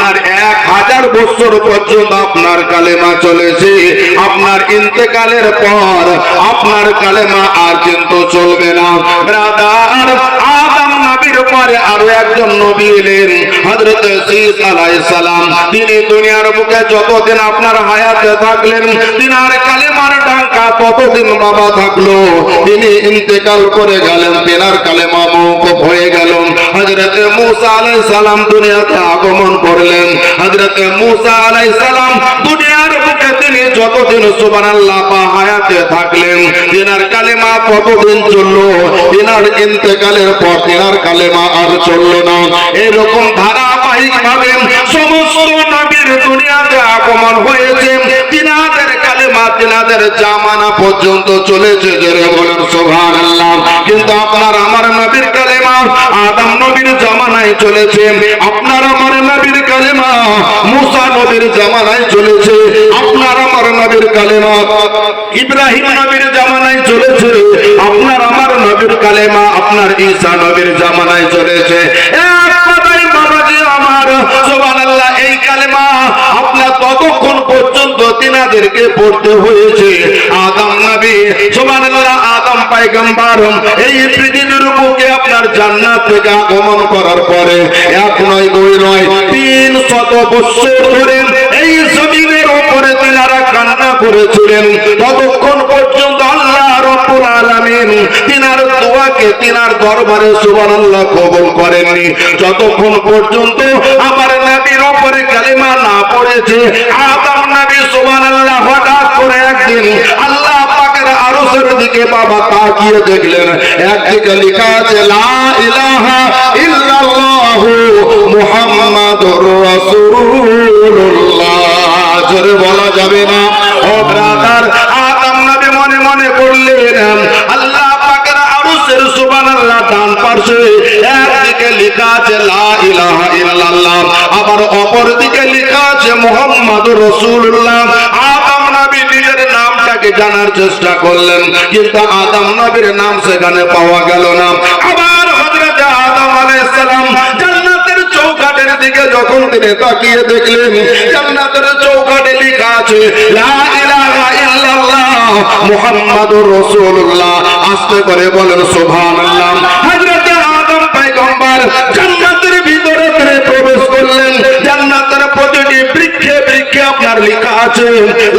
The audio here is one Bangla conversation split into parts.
আপনার এক হাজার বছর পর্যন্ত আপনার কালেমা চলেছে। আপনার ইন্তেকালের পর আপনার কালেমা আর কিন্তু চলবে না। ব্রাদার, আদম নবীর পরে আরও একজন নবী এলেন, হযরত শীস আলাইহিস সালাম। তিনি দুনিয়ার বুকে যতদিন আপনার হায়াতে থাকলেন, তিনার কালেমার ডাঙ্কা ততদিন বাবা থাকল? তিনি ইন্তেকাল করে গেলেন, তিনার কালেমা মওকুফ হয়ে গেল। হযরত মূসা আলাইহিস সালাম দুনিয়াতে আগমন করলেন। হযরত মূসা আলাইহিস সালাম দুনিয়ার বুকে তিনি যতদিন সুবহানাল্লাহ বা হায়াতে থাকলেন, তিনার কালেমা ততদিন চলল? তিনার ইন্তেকালের পর তিনার কালেমা আর চলল না। এরকম ধারাবাহিক ভাবে সমস্ত নবীর দুনিয়াতে আগমন হয়েছে। তিনাদের কালেমা তিনাদের জামানা পর্যন্ত চলেছে জোরে বলেন সুবহানাল্লাহ। কিন্তু আপনার আমার নবীর কালেমা, আদম নবীর জামানায় চলেছে, আপনার আমার নবীর কালেমা, মুসা নবীর জামানায় চলেছে, আপনার আমার নবীর কালেমা, ইব্রাহিম নবীর জামানায় চলেছে, আপনার আমার নবীর কালেমা, আপনার ঈসা নবীর জামানায় চলেছে। এক কথায় বাবাজি আমার সুবহানাল্লাহ এই কালেমা আপনার ততক্ষণ তিনাদেরকে পড়তে হয়েছে। আদম নবী, সুবহানাল্লাহ, আদম পয়গম্বর এই পৃথিবীর বুকে আপনার জান্নাত থেকে আগমন করার পরে, এক নয়, দুই নয়, তিন শত বছর ধরে এই জমিনের উপরে তিনারা কান্না করেছিলেন। ততক্ষণ পর্যন্ত আল্লাহ রব্বুল আলামিন তিনার দোয়াকে তিনার দরবারে সুবহানাল্লাহ কবুল করেননি। যতক্ষণ পর্যন্ত আমার নবীর উপরে কালিমা পড়েছে আদম নবী সুবহানাল্লাহ হঠাৎ করে একদিন আল্লাহ পাকের আরশের দিকে বাবা তাকিয়ে দেখলেন। একদিকে লেখা আছে, লা ইলাহা ইল্লাল্লাহ মুহাম্মাদুর রাসূলুল্লাহ। জোরে বলা যাবে না? ও ব্রাদার লেখা আছে মুহাম্মাদুর রাসূলুল্লাহ, আদম নবী নিজের নামটাকে জানার চেষ্টা করলেন, কিন্তু আদম নবীর নাম সেখানে পাওয়া গেল না। আবার হযরত আদম আলাইহিস সালাম জান্নাতের চৌকাঠের দিকে যখন তিনি তাকিয়ে দেখলেন, জান্নাতের চৌকাঠে লেখা আছে, লা ইলাহা ইল্লাল্লাহ মুহাম্মাদুর রাসূলুল্লাহ। আস্তে করে বলেন, সুবহানাল্লাহ। হযরত আদম পয়গম্বর জান্নাতের ভিতরে তিনি প্রবেশ করলেন জান্নাতের প্রতিটি বৃক্ষে আপনার লেখা আছে,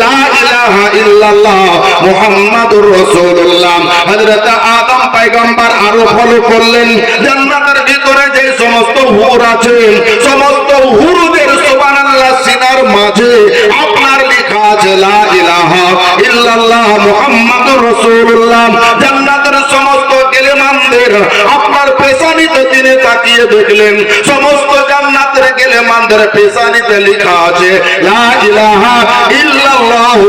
লা ইলাহা ইল্লাল্লাহ মুহাম্মাদুর রাসূলুল্লাহ। হযরত আদম পয়গম্বর আরও ফলো করলেন, জান্নাতের ভিতরে যে সমস্ত হুর আছে, সমস্ত হুরদের সুবহানাল্লাহ সিনার মাঝে আপনার লেখা আছে, লা ইলাহা ইল্লাল্লাহ মুহাম্মাদুর রাসূলুল্লাহ। জান্নাতের সমস্ত গেলেমানদের, আপনার পেশানিতে তিনি তাকিয়ে দেখলেন, সমস্ত জান্নাতের গেলেমানদের পেশানিতে লেখা আছে, লা ইলাহা ইল্লাল্লাহ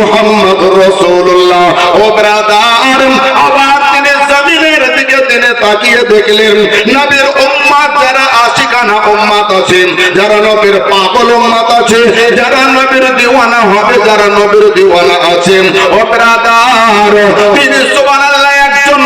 মুহাম্মাদুর রাসূলুল্লাহ। ও ব্রাদার, আবার তিনি জমিনের দিকে তিনি তাকিয়ে দেখলেন, নবীর উম্মত যারা আশিকানা উম্মত আছেন, যারা নবীর পাগল উম্মত আছে, যারা নবীর দিওয়ানা হবে, যারা নবীর দিওয়ানা আছেন। ও ব্রাদার, তিনি সুবহানাল্লাহ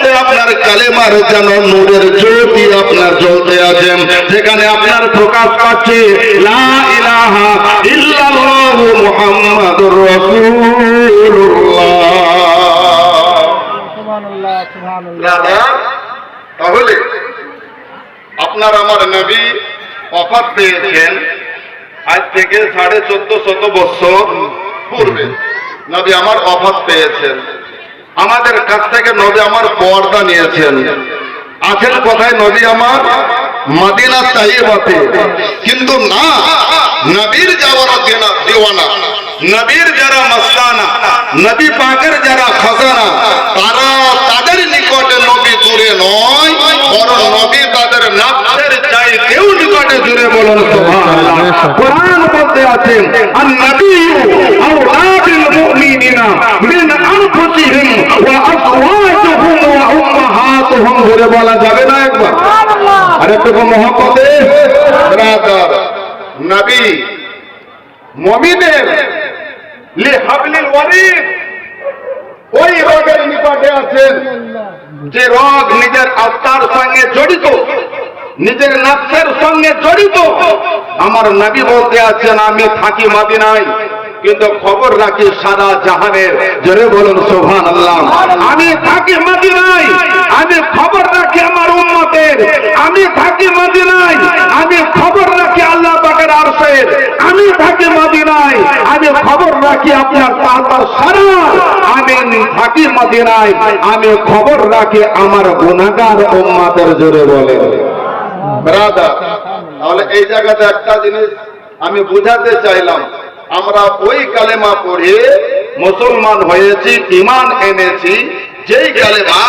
মধ্যে আপনার কালেমার যেন নূরের জ্যোতি আপনার জ্বলতে আছে যেখানে আপনার প্রকাশ পাচ্ছে লা ইলাহা ইল্লাল্লাহু মুহাম্মাদুর রাসূলুল্লাহ। সুবহানাল্লাহ সুবহানাল্লাহ। তাহলে আপনার আমার নবী অফার পেয়েছেন আজ থেকে সাড়ে চোদ্দ শত বছর পূর্বে। নবী আমার অফার পেয়েছেন। আমাদের কাছ থেকে নবী আমার পর্দা নিয়েছেন। আছেন কোথায় নবী আমার? মদিনা তাইবাতে কিন্তু না, নবীর যাওয়ার দেনা দেওয়ানা। নবীর যারা মস্তানা, নবী পাকের যারা খাজানা, তারা তাদের নিকটে নবী দূরে নয়, বরং নবী তাদের নাফসের চাইতেও নিকটে দূরে বলুন, সুবহানাল্লাহ। কোরআন বলতে আছে আন নবী আওলাদুল আনফুসিহিম ওয়া আজওয়াজুহুম ওয়া উম্মাহাতুহুম ধরে বলা যাবে না একবার। আরে একটু মহব্বতে। ব্রাদার নবী মমিনের লি হাবলিল ওয়ারিদ ওই রোগের নিকটে আছেন যে রোগ নিজের আত্মার সঙ্গে জড়িত নিজের নাফসের সঙ্গে জড়িত। আমার নবী বলতে আছেন আমি থাকি মাদিনায়। কিন্তু খবর রাখি সারা জাহানের। জোরে বলুন সোভান আল্লাহ আমি থাকি মাদিনায়। আমি খবর রাখি আমার উম্মতের। আমি থাকি মাদিনায়। আমি খবর রাখি আল্লাহ পাকের আরশের। আমি থাকি মদিনায়। আমি খবর রাখি আপনার তাহার সারা। আমি থাকি মদিনায়। আমি খবর রাখি আমার গুনাহগার উম্মতের জোরে বলে। তাহলে এই জায়গাতে একটা জিনিস আমি বুঝাতে চাইলাম। আমরা ওই কালেমা পড়ে মুসলমান হয়েছি ইমান এনেছি। যেই কালেমা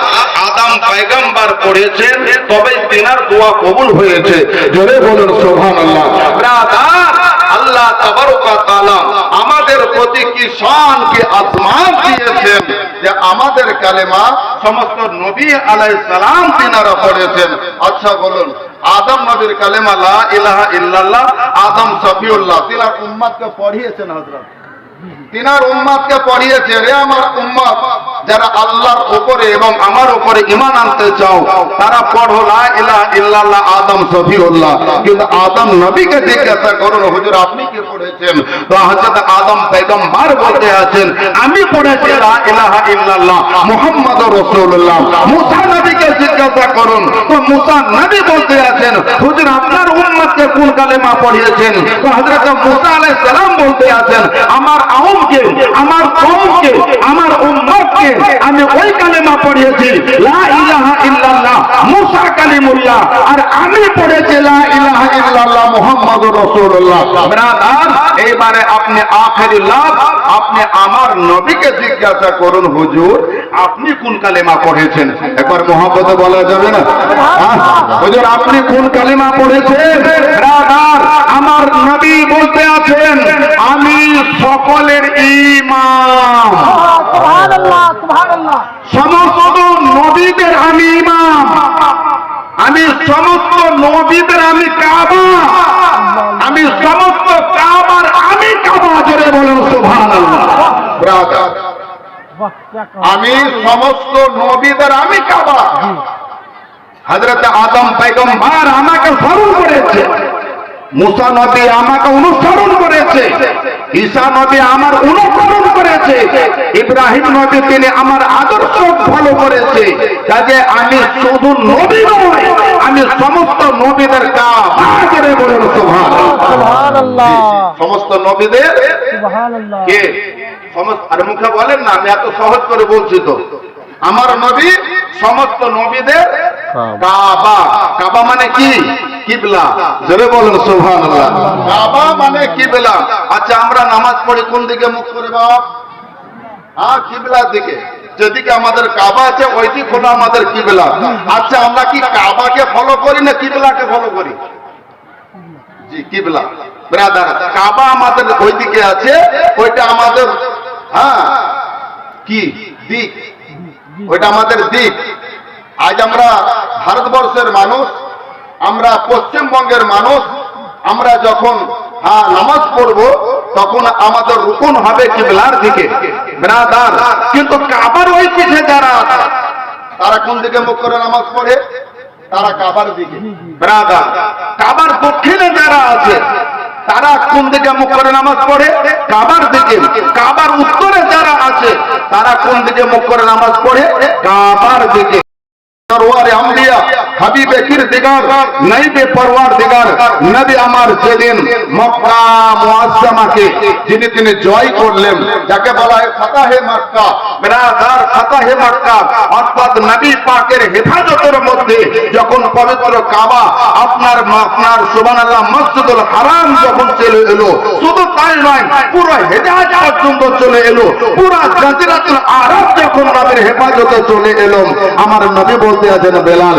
আদাম পায়গাম্বার পড়েছেন তবে তিনার দোয়া কবুল হয়েছে। জোরে বলুন ব্রাদার, আল্লাহ তাআলা আমাদের প্রতি কি শান, কি আসমান দিয়েছেন যে আমাদের কালেমা সমস্ত নবী আলাইহিস সালাম তিনারা পড়েছেন। আচ্ছা বলুন, আদম নবীর কালেমা, লা ইলাহা ইল্লাল্লাহ, আদম সফিউল্লাহ। তিনার উম্মতকে পড়িয়েছেন হযরত তিনার উম্মতকে পড়িয়েছে রে আমার উম্মত যারা আল্লাহর উপরে এবং আমার উপরে ঈমান আনতে চাও, তারা পড়ো, লা ইলাহা ইল্লাল্লাহ, আদম সফিউল্লাহ। কিন্তু আদম নবীকে জিজ্ঞাসা করুন হুজুর, আপনি কি পড়েছেন? তো হযরত আদম পয়গম্বর বলতে আছেন, আমি পড়েছি, লা ইলাহা ইল্লাল্লাহ, মুহাম্মাদুর রাসূলুল্লাহ। মুসা নবীকে জিজ্ঞাসা করুন, তো মুসা নবী বলতে আছেন, হুজুর, আপনার উম্মতকে কোন কালেমা পড়িয়েছেন? তো হযরত মুসা আলাইহিস সালাম বলতে আছেন, আমার আউমকে আমার কওমকে, আমার উম্মতকে আমি ওই কালেমা পড়িয়েছি আর আমি পড়েছি এইবারে আপনি আখেরি লাভ, আপনি আমার নবীকে জিজ্ঞাসা করুন, হুজুর, আপনি কোন কালেমা পড়েছেন? একবার মহাপদে বলা যাবে না? হ্যাঁ? হুজুর, আপনি কোন কালেমা পড়েছেন? আমার নবী বলতে আছেন, আমি সকলের ইমাম। সমস্ত নবীদের আমি ইমাম। আমি সমস্ত নদীদের আমি কাবা। আমি সমস্ত কাবার আমি কাবা জোরে বলেন সুভান আমি সমস্ত নবীদের আমি কাবা। হজরত আদম পেগম্বার আমাকে স্মরণ করেছে। মুসা নবী আমাকে অনুসরণ করেছে ঈসা নবী আমার অনুসরণ করেছে ইব্রাহিম নবী তিনি আমার আদর্শ ফলো করেছে। কাজে আমি শুধু নবী নয় আমি সমস্ত নবীদের বলুন সুবহানাল্লাহ। সমস্ত নবীদের কে? সমস্ত আরে মুখে বলেন না আমি এত সহজ করে বলছি তো। আমার নবী সমস্ত নবীদের কাবা। কাবা মানে কি? কিবলা। জোরে বলুন, সুবহানাল্লাহ। কাবা মানে কিবলা। আচ্ছা আমরা নামাজ পড়ি কোন দিকে মুখ করে বাপ? হ্যাঁ কিবলার দিকে। যেদিকে আমাদের কাবা আছে ওই দিক হলো আমাদের কিবলা। আচ্ছা আমরা কি কাবাকে ফলো করি না কিবলাকে ফলো করি? জি, কিবলা। ব্রাদার কাবা আমাদের ওইদিকে আছে, ওইটা আমাদের হ্যাঁ কি? দিক। ওইটা আমাদের দিক। আজ আমরা ভারতবর্ষের মানুষ আমরা পশ্চিমবঙ্গের মানুষ আমরা যখন হ্যাঁ নামাজ পড়ব তখন আমাদের রুকুন হবে কিবলার দিকে। কিন্তু কাবার ওই পিঠে যারা আছে, তারা কোন দিকে মুখ করে নামাজ পড়ে? তারা কাবার দিকে। ব্রাদার কাবার দক্ষিণে যারা আছে তারা কোন দিকে মুখ করে নামাজ পড়ে? কাবার দিকে। কাবার উত্তরে যারা আছে তারা কোন দিকে মুখ করে নামাজ পড়ে? কাবার দিকে। হাবিবে কিরদিগার নাইবে পরওয়ার দিগার, নবী আমার যেদিন মক্কা মুআজ্জামাকে যিনি তিনি জয় করলেন, যাকে বলা হয় ফাতাহে মক্কা, বিরাদার ফাতাহে মক্কা, অর্থাৎ নবী পাকের হেফাজতের মধ্যে যখন পবিত্র কাবা আপনার আপনার সুবহানাল্লাহ মসজিদুল হারাম যখন চলে এলো, শুধু তাই নয়, পুরো হেজাজ পর্যন্ত চলে এলো, পুরো জাজিরাতুল আরব যখন নবীর হেফাজতে চলে এলো, আমার নবী বলতে আছেন বেলাল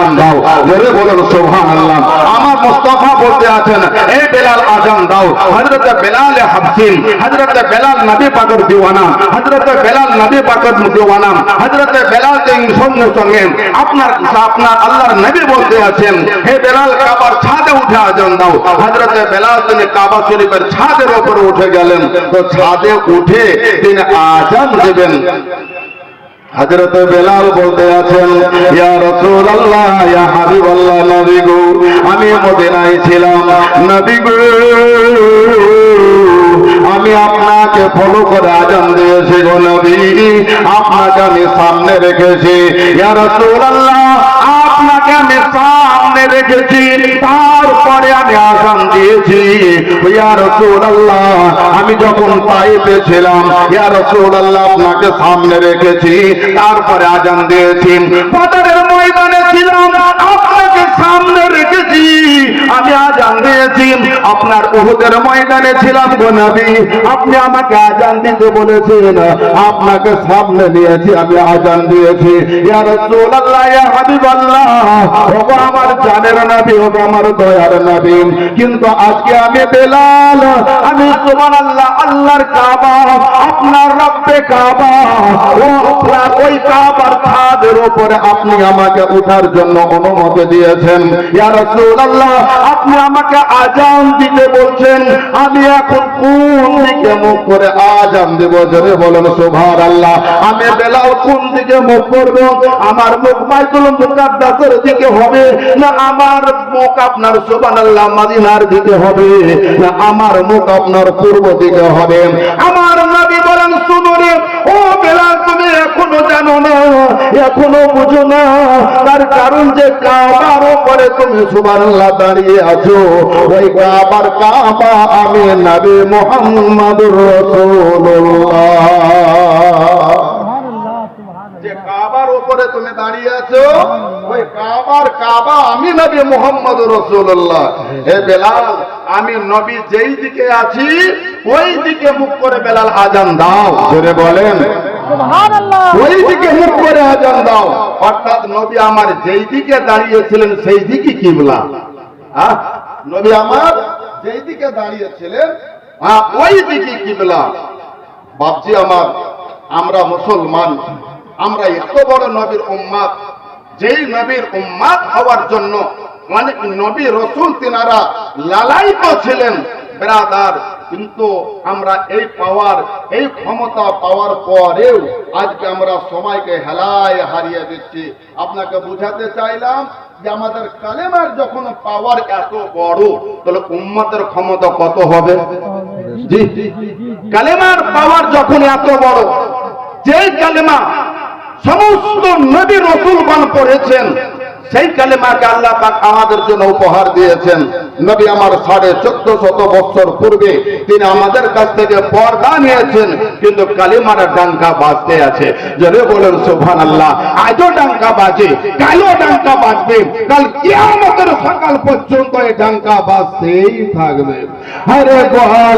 আজান দাও। জোরে বলুন সুবহানাল্লাহ। আমার মুস্তাফা বলতে আছেন এই বেলাল আজান দাও। হযরত বেলাল হাবসিন হযরত বেলাল নবী পাকের দিওয়ানা, হযরত বেলাল নবী পাকের দিওয়ানা, হযরত বেলাল সঙ্গে সঙ্গে আপনার আপনার আল্লাহর নবী বলতে আছেন, হে বেলাল, কাবার ছাদে উঠে আজান দাও। হযরত বেলাল তিনি কাবা শরীফের ছাদের উপরে উঠে গেলেন। তো ছাদে উঠে তিনি আজান দেবেন। হযরত বেলাল বলতে আছেন আমি মদিনায় ছিলাম। আমি আপনাকে ফলো করে আজান দিয়েছি গো নবী। আপনাকে আমি সামনে রেখেছি। রাসূলুল্লাহ, আপনাকে আমি সামনে রেখেছি। দিয়েছি আমি যখন তাইফে ছিলাম রাসূলুল্লাহ আপনাকে সামনে রেখেছি, তারপরে আজান দিয়েছি। বাজারের ময়দানে ছিলাম, আপনাকে সামনে রেখেছি। আমি আজান দিয়েছি আপনার উহুদের ময়দানে ছিলাম গো নবী। আপনি আমাকে আজান দিতে বলেছেন আপনাকে সামনে নিয়েছি, আমি আজান দিয়েছি। ইয়া রাসূলুল্লাহ, ইয়া হাবিবাল্লাহ। ওগো আমার জানের নবী, ওগো আমার দয়ার নবী। কিন্তু আজকে আমি বেলাল, আমি সুবহানাল্লাহ, আল্লাহর কাবা, আপনার রব্বে কাবা। ও, আপনার ওই কাবার ছাদের উপরে আপনি আমাকে উঠার জন্য অনুমতি দিয়েছেন। ইয়া রাসূলুল্লাহ আপনি আমাকে আজান দিতে বলছেন, আমি এখন কোন দিকে মুখ করে আজান দেব? জোরে বলেন, সুবহানাল্লাহ। আমি বেলাল কোন দিকে মুখ করব? আমার মুখ বাইতুল মুকাদ্দাসের দিকে হবে, না আমার মুখ আপনার সুবহানাল্লাহ মদিনার দিকে হবে, না আমার মুখ আপনার পূর্ব দিকে হবে? আমার নবী বলেন শুনো রে ও বেলাল, তুমি এখনও জানো না এখনও বুঝো না তার কারণ যে কাবার উপরে তুমি সুবহানাল্লাহ দাঁড়িয়ে আছো। ওই কাবার কাবা আমি নবী মুহাম্মদুর রাসূলুল্লাহ। সুবহানাল্লাহ সুবহানাল্লাহ যে কাবার উপরে তুমি দাঁড়িয়ে আছো ওই কাবার কাবা আমি নবী মোহাম্মদ রসুল্লাহ হে বেলাল আমি নবী যেই দিকে আছি ওই দিকে মুখ করে বেলাল আজান দাও। বলেন। ওই দিকে মুখ করে আজান দাও। অর্থাৎ নবী আমার যেই দিকে দাঁড়িয়েছিলেন সেই দিকে কিবলা। নবী আমার যেই দিকে দাঁড়িয়েছিলেন ওই দিকে কিবলা। বাপজি আমার, আমরা মুসলমান, আমরা এত বড় নবীর উম্মাদ। যেই নবীর উম্মাদ হওয়ার জন্য অনেক নবী রসুল তিনারা লালায়িত ছিলেন। বেরাদার কিন্তু আমরা এই পাওয়ার, এই ক্ষমতা পাওয়ার পরেও আজকে আমরা সময়কে হেলায় হারিয়ে দিচ্ছি। আপনাকে বুঝাতে চাইলাম যে আমাদের কালেমার যখন পাওয়ার এত বড়, তাহলে উম্মতের ক্ষমতা কত হবে? কালেমার পাওয়ার যখন এত বড়, যেই কালেমা সমস্ত নবী রসুলগণ পড়েছেন সেই কালেমাকে আল্লাহ পাক আমাদের জন্য উপহার দিয়েছেন। নবী আমার সাড়ে চোদ্দ শত বছর পূর্বে তিনি আমাদের কাছ থেকে পর্দা নিয়েছেন, কিন্তু কালিমার ডাঙ্কা বাজতে আছে। যদি বলেন সুভান আল্লাহ আজও ডাঙ্কা বাজে, কালও ডাঙ্কা বাজবে, কাল কিয়ামতের সকাল পর্যন্ত এই ডাঙ্কা বাজতেই থাকবে। আরে বল